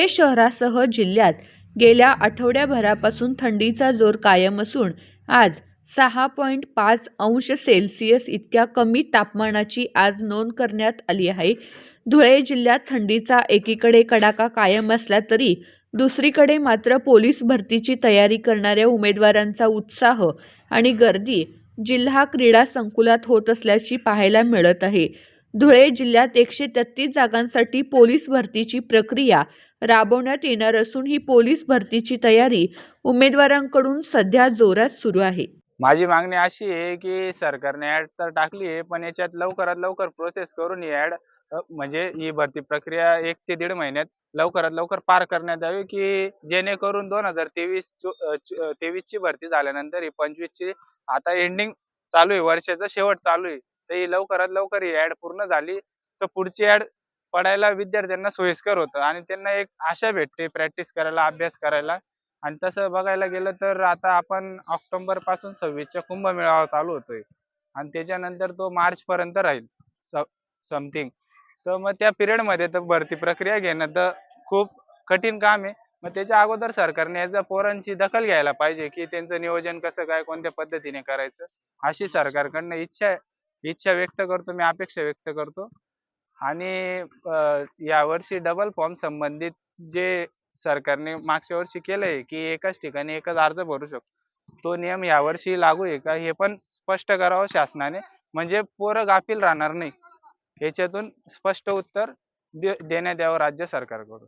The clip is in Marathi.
धुळे शहरासह जिल्ह्यात गेल्या आठवड्याभरापासून थंडीचा जोर कायम असून आज सहा पॉईंट पाच अंश सेल्सिअस इतक्या कमी तापमानाची आज नोंद करण्यात आली आहे. धुळे जिल्ह्यात थंडीचा एकीकडे कडाका कायम असला तरी दुसरीकडे मात्र पोलीस भरतीची तयारी करणाऱ्या उमेदवारांचा उत्साह आणि गर्दी जिल्हा क्रीडा संकुलात होत असल्याची पाहायला मिळत आहे. धुळे जिल्ह्यात एकशे तेहतीस जागांसाठी पोलीस भरतीची प्रक्रिया राबवण्यात येणार असून ही पोलीस भरतीची तयारी उमेदवारांकडून सध्या जोरात सुरू आहे. माझी मागणी अशी आहे की सरकारने ऍड तर टाकली आहे पण याच्यात लवकरात लवकर प्रोसेस करून ही ऍड म्हणजे ही भरती प्रक्रिया एक ते दीड महिन्यात लवकरात लवकर पार करण्यात यावी की जेणेकरून दोन हजार तेवीस तेवीस ची भरती झाल्यानंतर ही पंचवीस ची आता एंडिंग चालू आहे वर्षाचा शेवट चालू आहे. तर ही लवकरात लवकर ही ऍड पूर्ण झाली तर पुढची ऍड पडायला विद्यार्थ्यांना सोयीस्कर होतं. आणि त्यांना एक आशा भेटते प्रॅक्टिस करायला अभ्यास करायला. आणि तसं बघायला गेलं तर आता आपण ऑक्टोबरपासून सव्वीसच्या कुंभमेळावा चालू होतोय. आणि त्याच्यानंतर तो मार्च पर्यंत राहील समथिंग तर मग त्या पिरियडमध्ये तर भरती प्रक्रिया घेणं तर खूप कठीण काम आहे. मग त्याच्या अगोदर सरकारने याचा पोरांची दखल घ्यायला पाहिजे की त्यांचं नियोजन कसं काय कोणत्या पद्धतीने करायचं अशी सरकारकडनं इच्छा इच्छा व्यक्त करतो मी अपेक्षा व्यक्त करतो. आणि या वर्षी डबल फॉर्म संबंधित जे सरकारने मागच्या वर्षी केलंय की एकाच ठिकाणी एकच अर्ज भरू शकतो. तो नियम यावर्षी लागू आहे का हे पण स्पष्ट करावं शासनाने. म्हणजे पोरं गाफील राहणार नाही. याच्यातून स्पष्ट उत्तर दे देण्यात यावं राज्य सरकारकडून.